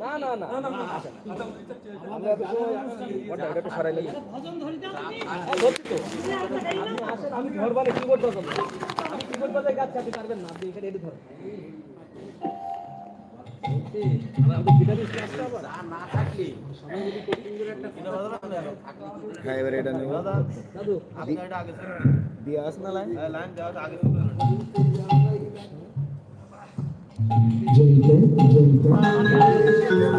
না না না। আমরা তো ওটা এটা একটু সরাই লাগি ভজন ধরে যাও তুমি। তো। আমি ঘর বালে কিবোর্ড বাজাবো। আমি কিবোর্ড বাজাই গাছ আপনি পারবেন না আপনি এখানে এটি ধর। হ্যাঁ এবার এটা নেব। দাদু দিয়ে আস না লাইন J.K. J.K. J.K.